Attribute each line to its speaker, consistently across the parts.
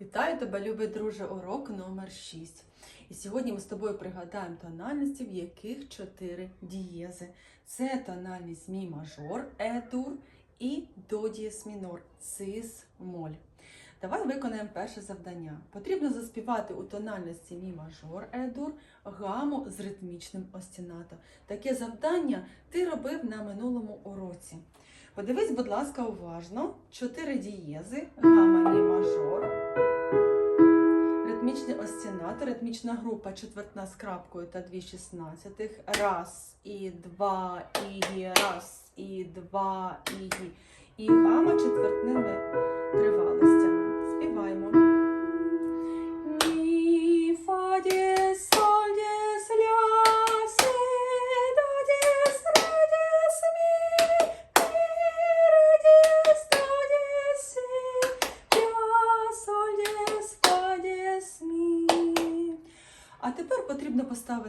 Speaker 1: Вітаю тебе, любий друже, урок номер 6. І сьогодні ми з тобою пригадаємо тональності, в яких чотири дієзи. Це тональність мі мажор, е-дур і до дієс мінор, цис моль. Давай виконаємо перше завдання. Потрібно заспівати у тональності мі мажор, е-дур гаму з ритмічним остінато. Таке завдання ти робив на минулому уроці. Подивись, будь ласка, уважно. Чотири дієзи, гама мі мажор. Ритмічний остінатор, ритмічна група четвертна з крапкою та дві шістнадцятих. Раз і два і раз і два і. І гама четвертними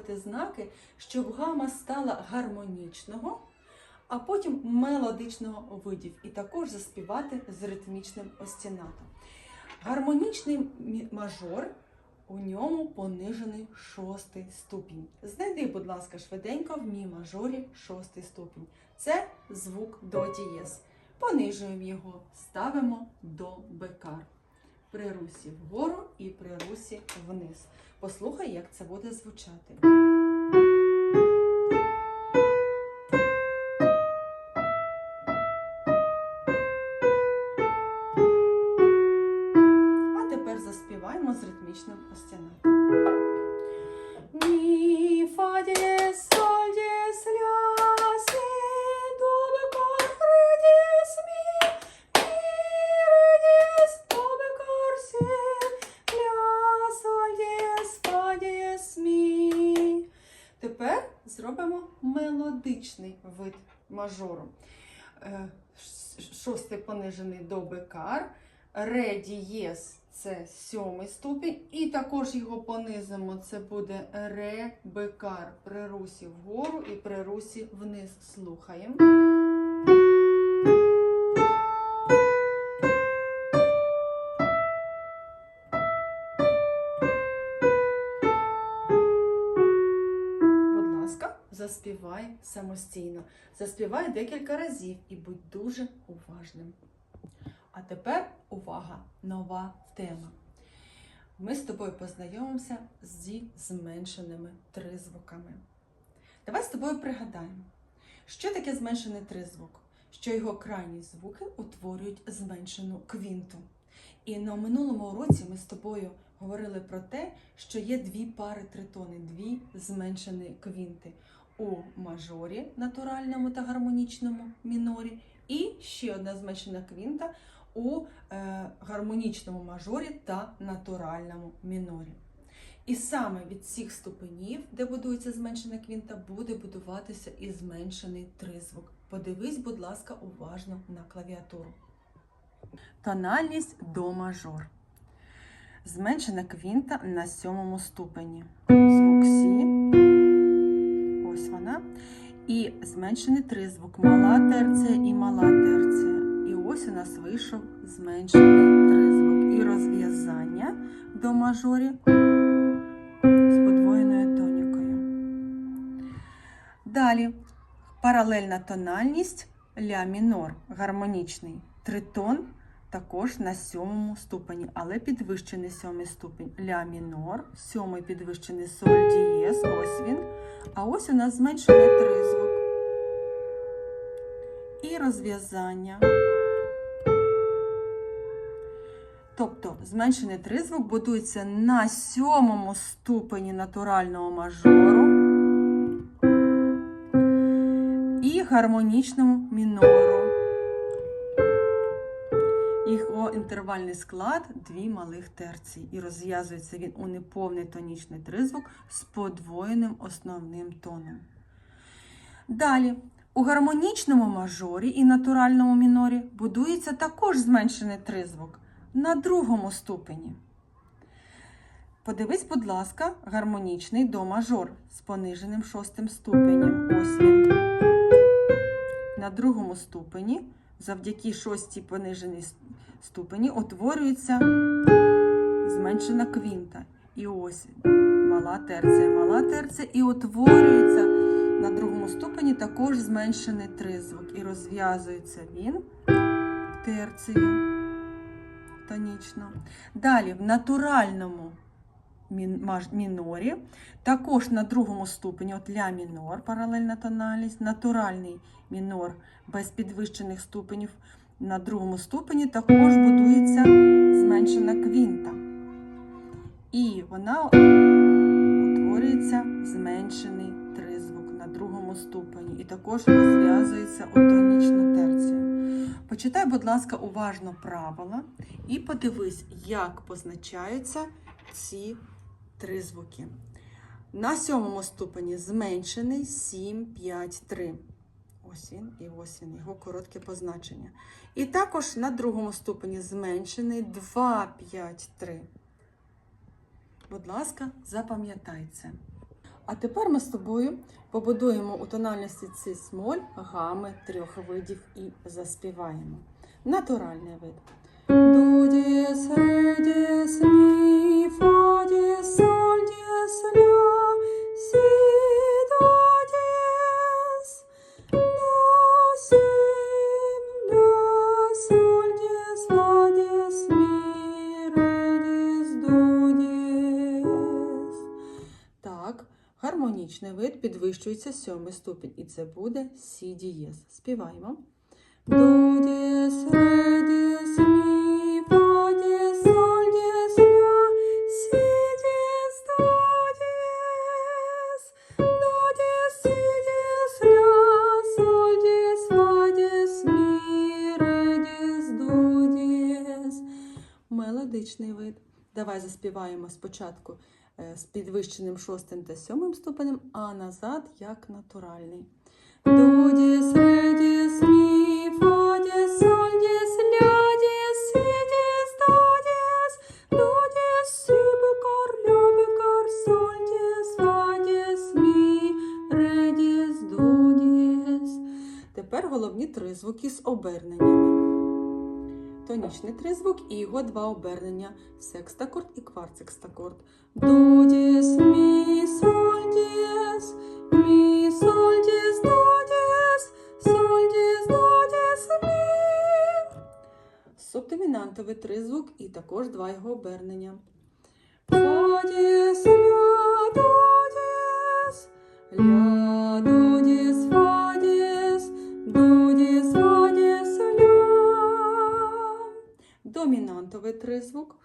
Speaker 1: поставити знаки, щоб гама стала гармонічного, а потім мелодичного видів, і також заспівати з ритмічним остінатом. Гармонічний мажор у ньому понижений шостий ступінь. Знайди, будь ласка, швиденько в мі мажорі шостий ступінь. Це звук до дієс. Понижуємо його, ставимо до бекар. При русі вгору і при русі вниз. Послухай, як це буде звучати. Зробимо мелодичний вид мажору. Е, Шостий понижений до бекар. Ре дієс це сьомий ступінь, і також його понизимо. Це буде ре бекар при русі вгору і при русі вниз. Слухаємо. Заспівай самостійно. Заспівай декілька разів і будь дуже уважним. А тепер увага, нова тема. Ми з тобою познайомимося зі зменшеними тризвуками. Давай з тобою пригадаємо, що таке зменшений тризвук, що його крайні звуки утворюють зменшену квінту. І на минулому уроці ми з тобою говорили про те, що є дві пари тритони, дві зменшені квінти у мажорі, натуральному та гармонічному мінорі, і ще одна зменшена квінта у е, гармонічному мажорі та натуральному мінорі. І саме від цих ступенів, де будується зменшена квінта, буде будуватися і зменшений тризвук. Подивись, будь ласка, уважно на клавіатуру. Тональність до мажор. Зменшена квінта на сьомому ступені. Звук Сі. Зменшений тризвук. Мала терція і мала терція. І ось у нас вийшов зменшений тризвук. І розв'язання до мажорі з подвоєною тонікою. Далі паралельна тональність ля мінор, гармонічний тритон також на сьомому ступені, але підвищений сьомий ступень ля мінор, сьомий підвищений соль дієс, ось він. А ось у нас зменшений тризвук. Розв'язання. Тобто зменшений тризвук будується на сьомому ступені натурального мажору і гармонічному мінору. Його інтервальний склад дві малих терції. І розв'язується він у неповний тонічний тризвук з подвоєним основним тоном. Далі, у гармонічному мажорі і натуральному мінорі будується також зменшений тризвук на другому ступені. Подивись, будь ласка, гармонічний до мажор з пониженим шостим ступенем. Ось він. На другому ступені, завдяки шостій пониженій ступені, утворюється зменшена квінта. І ось мала терція, мала терція, і утворюється на другому ступені також зменшений тризвук. І розв'язується він в терцію тонічно. Далі в натуральному мінорі, також на другому ступені, от ля мінор, паралельна тональність, натуральний мінор без підвищених ступенів. На другому ступені також будується зменшена квінта. І вона ступені. І також розв'язується у тонічну терцію. Почитай, будь ласка, уважно правила і подивись, як позначаються ці три звуки. На сьомому ступені зменшений 7, 5, 3. Ось він і ось він, його коротке позначення. І також на другому ступені зменшений 2, 5, 3. Будь ласка, запам'ятай це. А тепер ми з тобою побудуємо у тональності цисмоль гами трьох видів і заспіваємо. Натуральний вид. До дієс, ре дієс, мі, соль дієс, ля, сі, підвищується сьомий ступінь, і це буде сі дієс. Співаємо. До дієс, ре дієс, мі, до дієс, до дієс. Мелодичний вид. Давай заспіваємо спочатку з підвищеним шостим та сьомим ступенем, а назад як натуральний. До дієс, ре дієс, мі, фа дієс, соль дієс, ля дієс, сі дієс, до дієс, до дієс, сі бекар, ля бекар, соль дієс, фа дієс, мі, ре дієс, до дієс. Тепер головні три звуки з оберненнями. Тонічний тризвук і його два обернення секстакорд і кварцекстакорд. До дієс, мі, соль дієс, мі, соль дієс, до дієс, соль дієс, до дієс, мі. Субдомінантовий тризвук і також два його обернення. Фа дієс, ля, до Домінантовий тризвук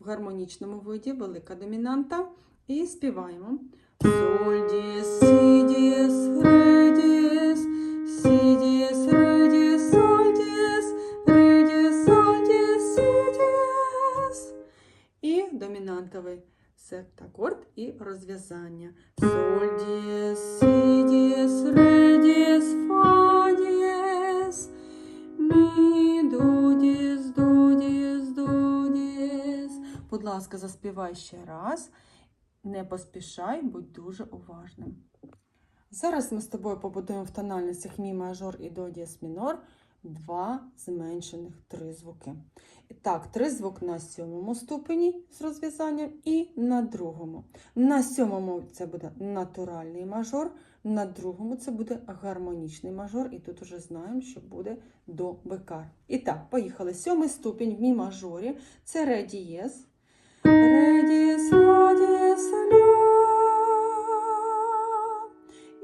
Speaker 1: в гармонічному виді, велика домінанта. І співаємо. Соль дієс, сі дієс, ре дієс, сі дієс, ре дієс, соль дієс, ре дієс, соль дієс, сі дієс. І домінантовий септакорд і розв'язання. Соль дієс, сі ласка, заспівай ще раз. Не поспішай, будь дуже уважним. Зараз ми з тобою побудуємо в тональностях мі мажор і до дієс мінор два зменшених тризвуки. І так, тризвук на сьомому ступені з розв'язанням і на другому. На сьомому це буде натуральний мажор, на другому це буде гармонічний мажор, і тут уже знаємо, що буде до бекар. І так, поїхали. Сьомий ступінь в мі мажорі це ре дієс.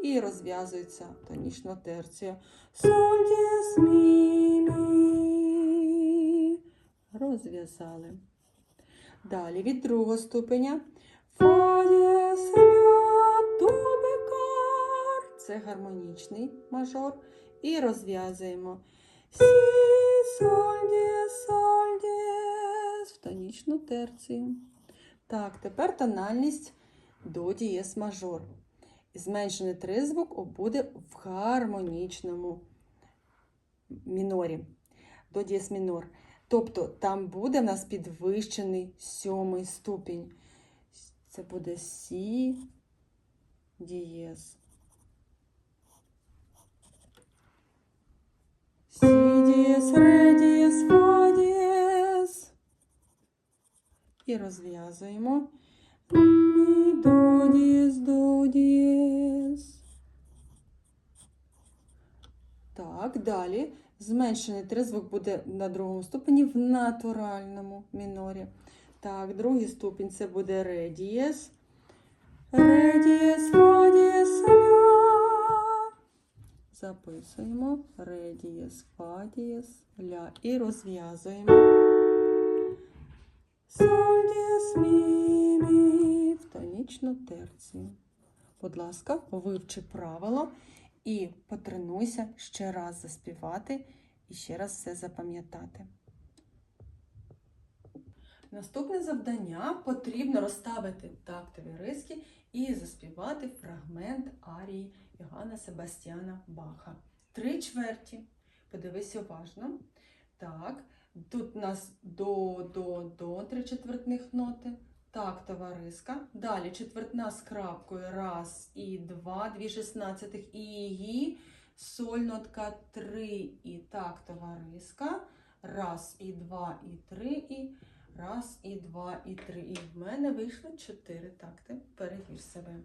Speaker 1: І розв'язується тонічна терція. Соль дієс, мі, мі. Розв'язали. Далі від другого ступеня. Фа дієс, ля, до бекар. Це гармонічний мажор. І розв'язуємо. Сі, соль дієс, соль дієс. Тонічну терцію. Так, тепер тональність до дієс мажор. Зменшений тризвук буде в гармонічному мінорі. До дієс мінор. Тобто там буде в нас підвищений сьомий ступінь. Це буде Сі дієс. Сі дієс, ре і розв'язуємо. Мі, до, дієс, до, дієс. Так, далі. Зменшений тризвук буде на другому ступені в натуральному мінорі. Так, другий ступінь це буде ре дієс. Ре дієс, фа дієс, ля. Записуємо ре дієс, фа дієс, ля і розв'язуємо. Соль мі в тонічну терцію. Будь ласка, вивчи правило і потренуйся ще раз заспівати і ще раз все запам'ятати. Наступне завдання потрібно розставити тактові риски і заспівати фрагмент арії Йоганна Себастьяна Баха. Три чверті. Подивись уважно. Так, тут у нас до, до, до, три четвертних ноти. Так, товариска. Далі четвертна з крапкою. Раз і два, дві шістнадцятих і її. Соль нотка три і так, товариска. Раз і два і три і раз і два і три. І в мене вийшло чотири такти. Перевір себе.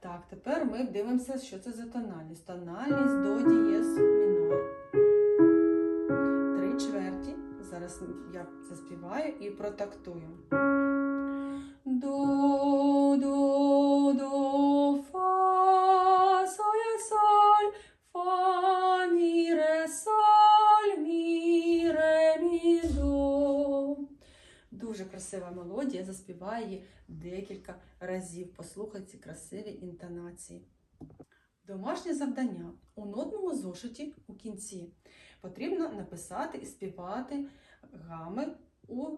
Speaker 1: Так, тепер ми дивимося, що це за тональність. Тональність до дієс Зараз я заспіваю і протактую. До, до, до, фа, соль, соль, фа, мі, ре, соль, мі, ре, мі, до. Дуже красива мелодія, заспіваю її декілька разів. Послухай ці красиві інтонації. Домашнє завдання. У нотному зошиті у кінці потрібно написати і співати гами у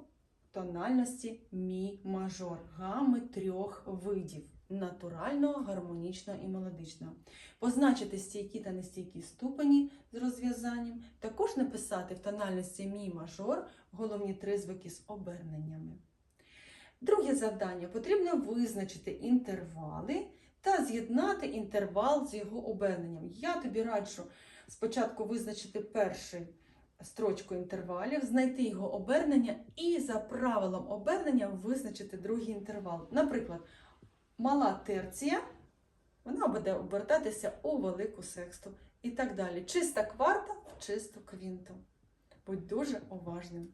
Speaker 1: тональності мі мажор, гами трьох видів натурального, гармонічного і мелодичного. Позначити стійкі та нестійкі ступені з розв'язанням, також написати в тональності мі мажор головні три звуки з оберненнями. Друге завдання потрібно визначити інтервали та з'єднати інтервал з його оберненням. Я тобі раджу спочатку визначити першу строчку інтервалів, знайти його обернення і за правилом обернення визначити другий інтервал. Наприклад, мала терція, вона буде обертатися у велику сексту і так далі. Чиста кварта в чисту квінту. Будь дуже уважним.